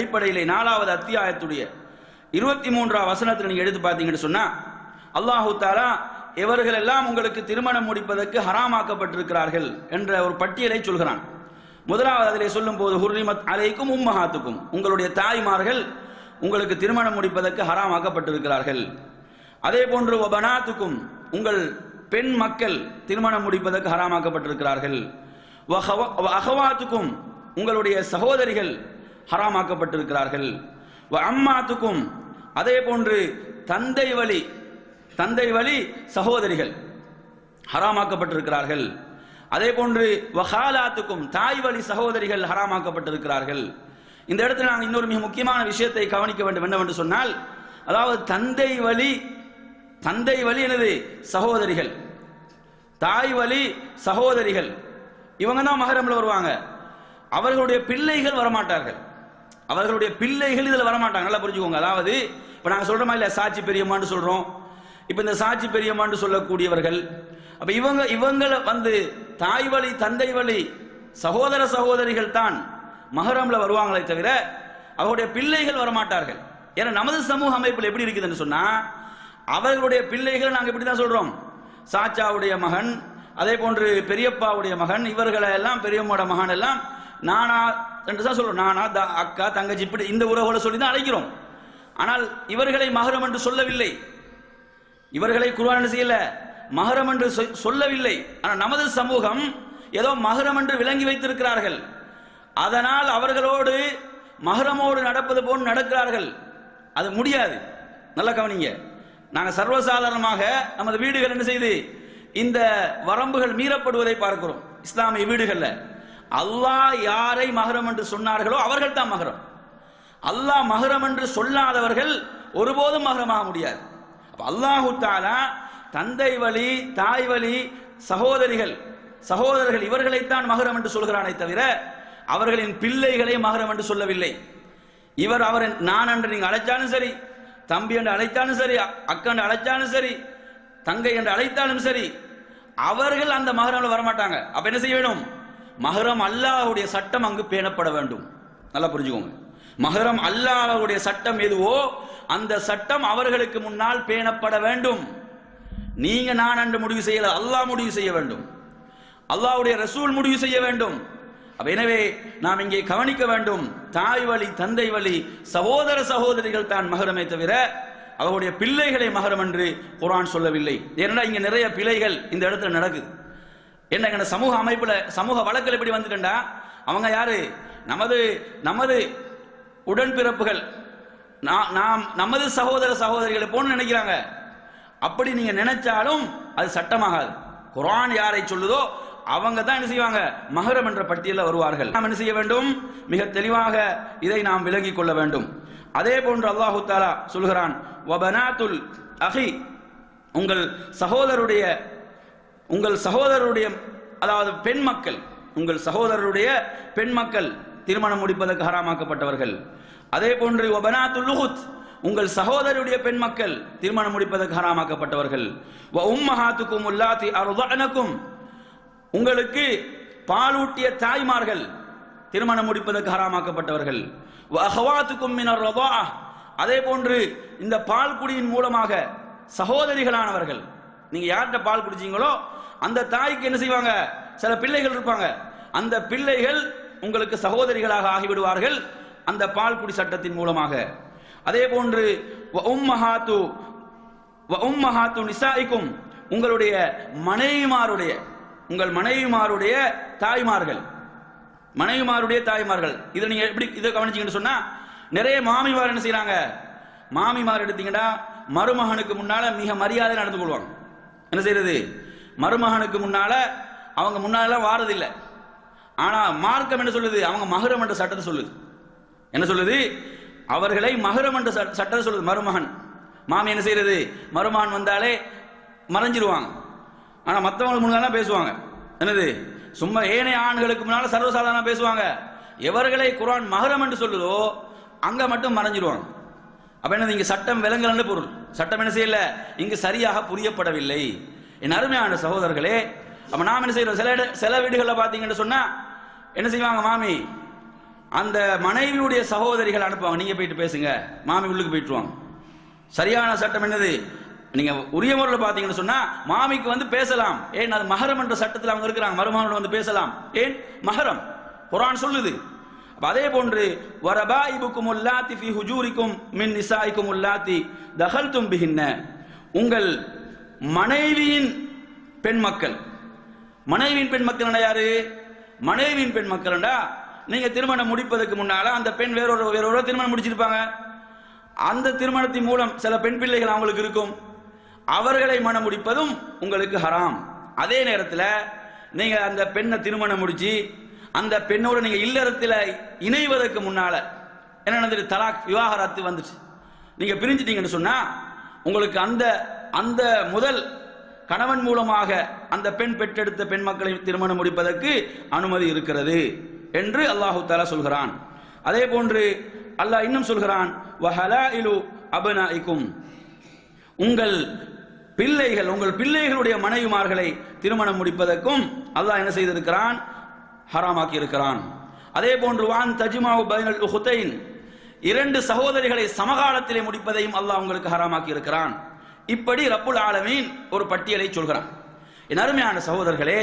அடிப்படையிலே நாலாவது அத்தியாயத்துடைய இருபத்தி மூன்றாம் வசனத்தில் நீங்க எடுத்து பார்த்தீங்கன்னு சொன்னா அல்லாஹு தாலா இவர்கள் எல்லாம் உங்களுக்கு திருமணம் முடிப்பதற்கு ஹராமாக்கப்பட்டிருக்கிறார்கள் என்ற ஒரு பட்டியலை சொல்கிறான். முதலாவது அதிலே சொல்லும் போது ஹுர்ரிமத் அலைக்கும் உம்மஹாத்துக்கும். உங்களுடைய தாய்மார்கள் உங்களுக்கு திருமணம் முடிப்பதற்கு ஹராமாக்கப்பட்டிருக்கிறார்கள். அதே போன்று ஒபனாத்துக்கும் உங்கள் பெண் மக்கள் திருமணம் முடிப்பதற்கு ஹராமாக்கப்பட்டிருக்கிறார்கள். அகவாத்துக்கும் உங்களுடைய சகோதரிகள் ஹராமாக்கப்பட்டிருக்கிறார்கள். வ அம்மாத்துக்கும் அதே போன்று தந்தை வழி தந்தை வழி சகோதரிகள் ஹராமாக்கப்பட்டிருக்கிறார்கள். அதே போன்று வஹாலாத்துக்கும் தாய் வழி சகோதரிகள் ஹராமாக்கப்பட்டிருக்கிறார்கள். இந்த இடத்துல நாங்கள் இன்னொரு மிக முக்கியமான விஷயத்தை கவனிக்க வேண்டும் என்னவென்று சொன்னால் அதாவது தந்தை வழி தந்தை வழி எனது சகோதரிகள். தாய் வழி சகோதரிகள். இவங்க தான் மகரம்ல வருவாங்க. அவர்களுடைய பிள்ளைகள் வரமாட்டார்கள். அவர்களுடைய பிள்ளைகள் இதுல வரமாட்டாங்க. நல்லா புரிஞ்சுக்கோங்க. அதாவது இப்ப நாங்க சொல்றோமா இல்ல சாட்சி பெரியம்மான்னு சொல்றோம். இப்ப இந்த சாட்சி பெரியம்மான்னு சொல்லக்கூடியவர்கள் அப்ப இவங்க இவங்களை வந்து தாய் வழி தந்தை வழி சகோதர சகோதரிகள் தான் மகரம்ல வருவாங்களே தவிர அவருடைய பிள்ளைகள் வரமாட்டார்கள். ஏன்னா நமது சமூக அமைப்பில் எப்படி இருக்குதுன்னு சொன்னா அவர்களுடைய பிள்ளைகள் நாங்க இப்படி தான் சொல்றோம். சாச்சாவுடைய மகன் அதே போன்று பெரியப்பாவுடைய மகன் இவர்களை எல்லாம் பெரியம்மாவோட மகன் எல்லாம் நானா என்று தான் சொல்றோம் நானா அக்கா தங்கச்சி இப்படி இந்த உறவுகளை சொல்லி தான் அழைக்கிறோம். ஆனால் இவர்களை மகரம் என்று சொல்லவில்லை. இவர்களை குருவான செய்யல? மகரம் என்று சொ- சொல்லவில்லை. ஆனால் நமது சமூகம் ஏதோ மகரம் என்று விளங்கி வைத்திருக்கிறார்கள். அதனால் அவர்களோடு மகரமோடு நடப்பது போல் நடக்கிறார்கள். அது முடியாது. நல்லா கவனிங்க. நாங்கள் சர்வசாதாரணமாக நமது வீடுகள் என்ன செய்து இந்த வரம்புகள் மீறப்படுவதை பார்க்கிறோம். இஸ்லாமிய வீடுகள்ல. அல்லாஹ் யாரை மகரம் என்று சொன்னார்களோ அவர்கள் தான் மகரம். அல்லாஹ் மகரம் என்று சொல்லாதவர்கள் ஒருபோதும் மகரமாக முடியாது. அல்லாஹு தாலா தந்தை வழி தாய் வழி சகோதரிகள் சகோதரர்கள் இவர்களைத்தான் மகரம் என்று சொல்கிறானே தவிர அவர்களின் பிள்ளைகளை மகரம் என்று சொல்லவில்லை. இவர் அவர் நான் என்று நீங்க அழைச்சாலும் சரி தம்பி என்று அழைத்தாலும் சரி அக்கா என்று அழைச்சாலும் சரி தங்கை என்று அழைத்தாலும் சரி அவர்கள் அந்த மகரம்ல வரமாட்டாங்க. அப்ப என்ன செய்ய வேண்டும் மகரம் அல்லாஹ்வுடைய சட்டம் அங்கு பேணப்பட வேண்டும். நல்லா புரிஞ்சுக்கோங்க. மகரம் அல்லாஹுடைய சட்டம் எதுவோ அந்த சட்டம் அவர்களுக்கு முன்னால் பேணப்பட வேண்டும். நீங்க நான் என்று முடிவு செய்யல அல்லாஹ் முடிவு செய்ய வேண்டும். அல்லாஹுடைய ரசூல் முடிவு செய்ய வேண்டும். எனவே நாம் இங்கே கவனிக்க வேண்டும் தாய் வழி தந்தை வழி சகோதர சகோதரிகள் தான் மகரமே தவிர அவருடைய பிள்ளைகளை மகரம் என்று குரான் சொல்லவில்லை. ஏன்னா இங்க நிறைய பிழைகள் இந்த இடத்துல நடக்குது. என்ன சமூக அமைப்புல சமூக வழக்கில் இப்படி வந்துட்டா அவங்க யாரு? நமது நமது உடன்பிறப்புகள். நாம் நமது சகோதர சகோதரிகளை போன்னு நினைக்கிறாங்க. அப்படி நீங்க நினைச்சாலும் அது சட்டமாகாது. குரான் யாரை சொல்லுதோ அவங்க தான் என்ன செய்வாங்க? மகரம் என்ற பட்டியலில் வருவார்கள். நாம் என்ன செய்ய வேண்டும்? மிக தெளிவாக இதை நாம் விளங்கிக் கொள்ள வேண்டும். அதே போன்று அல்லாஹு தாலா சொல்கிறான் வபனாத்துல் அஹி உங்கள் சகோதரருடைய உங்கள் சகோதரருடைய அதாவது பெண் மக்கள் உங்கள் சகோதரருடைய பெண் மக்கள் திருமணம் முடிப்பதற்கு ஹராமாக்கப்பட்டவர்கள். அதே போன்று வபனாத்துல் லுஹுத் உங்கள் சகோதரருடைய பெண் மக்கள் திருமணம் முடிப்பதற்கு ஹராமாக்கப்பட்டவர்கள். வ உம்மஹாத்துக்கும் உல்லாத்தி அருதனக்கும் உங்களுக்கு பாலூட்டிய தாய்மார்கள் திருமணம் முடிப்பதற்கு ஹராமாக்கப்பட்டவர்கள். வ அஹவாத்துக்கும் அதே போன்று இந்த பால் குடியின் மூலமாக சகோதரிகளானவர்கள் நீங்க யார்கிட்ட பால் குடிச்சீங்களோ அந்த தாய்க்கு என்ன செய்வாங்க? சில பிள்ளைகள் இருப்பாங்க. அந்த பிள்ளைகள் உங்களுக்கு சகோதரிகளாக ஆகிவிடுவார்கள் அந்த பால் குடி சட்டத்தின் மூலமாக. அதே போன்று வ உம்மஹாத்து வ உம்மஹாத்து நிசாய்க்கும் உங்களுடைய மனைவிமாருடைய உங்கள் மனைவிமாருடைய தாய்மார்கள். மனைவிமாருடைய தாய்மார்கள். இதை நீங்க எப்படி இதை கவனிச்சீங்கன்னு சொன்னா நிறைய மாமிமார் என்ன செய்யறாங்க மாமிமார் எடுத்தீங்கன்னா மருமகனுக்கு முன்னால மிக மரியாதை நடந்து கொள்வாங்க. என்ன செய்யறது மருமகனுக்கு முன்னால அவங்க முன்னால வாரதில்லை. ஆனா மார்க்கம் என்ன சொல்லுது? அவங்க மகரம் என்ற சட்டத்தை சொல்லுது. என்ன சொல்லுது? அவர்களை மகரம் என்ற சட்டத்தை சொல்லுது மருமகன். மாமி என்ன செய்யறது? மருமகன் வந்தாலே மறைஞ்சிருவாங்க. ஆனா மற்றவங்களுக்கு முன்னால பேசுவாங்க. என்னது? சும்மா ஏனைய ஆண்களுக்கு முன்னால சர்வசாதாரண பேசுவாங்க. எவர்களை குரான் மகரம் என்று சொல்லுதோ அங்க மட்டும் மறைஞ்சிருவாங்க. அப்ப என்னது? இங்க சட்டம் விலங்கலன்னு பொருள். சட்டம் என்ன செய்யல? இங்கு சரியாக புரியப்படவில்லை. என் அருமையான சகோதரர்களே அப்ப நாம் என்ன செய்யறோம்? சில சில வீடுகளில் பார்த்தீங்கன்னு சொன்னா என்ன செய்வாங்க மாமி? அந்த மனைவியுடைய சகோதரிகள் அனுப்புவாங்க. நீங்க போயிட்டு பேசுங்க. மாமி உள்ளுக்கு போயிட்டு வாங்க சரியான சட்டம் என்னது? நீங்க உரிய முறையில் பாத்தீங்கன்னு சொன்னா மாமிக்கு வந்து பேசலாம். ஏன் அது மகரம் என்ற சட்டத்தில் அவங்க இருக்கிறாங்க மருமகனோட வந்து பேசலாம். ஏன்? மஹரம். குரான் சொல்லுது. அதே போன்று வரபாயிபுக்கும் உல்லாத்தி ஃபி ஹுஜூரிக்கும் மின் நிசாய்க்கும் உல்லாத்தி தகல்தும் பிஹின்ன. உங்கள் மனைவியின் பெண் மக்கள். மனைவியின் பெண் மக்கள் யாரு? மனைவியின் பெண் மக்கள்டா நீங்க திருமணம் முடிப்பதற்கு முன்னால அந்த பெண் வேறொரு வேறொரு திருமணம் முடிச்சிருப்பாங்க. அந்த திருமணத்தின் மூலம் சில பெண் பிள்ளைகள் அவங்களுக்கு இருக்கும். அவர்களை மனம் முடிப்பதும் உங்களுக்கு ஹராம். அதே நேரத்தில் நீங்க அந்த பெண்ணை திருமணம் முடிச்சு அந்த பெண்ணோடு நீங்க இல்லறத்தில் இணைவதற்கு முன்னால என்ன நடந்துட்டு? தலாக் விவாகரத்து வந்துச்சு. நீங்க பிரிஞ்சிட்டீங்கன்னு சொன்னா உங்களுக்கு அந்த அந்த முதல் கணவன் மூலமாக அந்த பெண் பெற்றெடுத்த பெண் மக்களை திருமணம் முடிப்பதற்கு அனுமதி இருக்கிறது என்று அல்லாஹு தாலா சொல்கிறான். அதே போன்று அல்லாஹ் இன்னும் சொல்கிறான் வஹலாயிலு அபனாயிக்கும் உங்கள் பிள்ளைகள் உங்கள் பிள்ளைகளுடைய மனைவிமார்களை திருமணம் முடிப்பதற்கும் அல்லாஹ் என்ன செய்திருக்கிறான்? ஹராமாக்கி இருக்கிறான் அதே போன்று வான் தஜிமாவு பைனல் ஹுத்தைன் இரண்டு சகோதரிகளை சமகாலத்திலே முடிப்பதையும் அல்லாஹ் உங்களுக்கு ஹராமாக்கி இருக்கிறான் இப்படி ரப்புல் ஆலமீன் ஒரு பட்டியலை சொல்கிறான். என் அருமையான சகோதரர்களே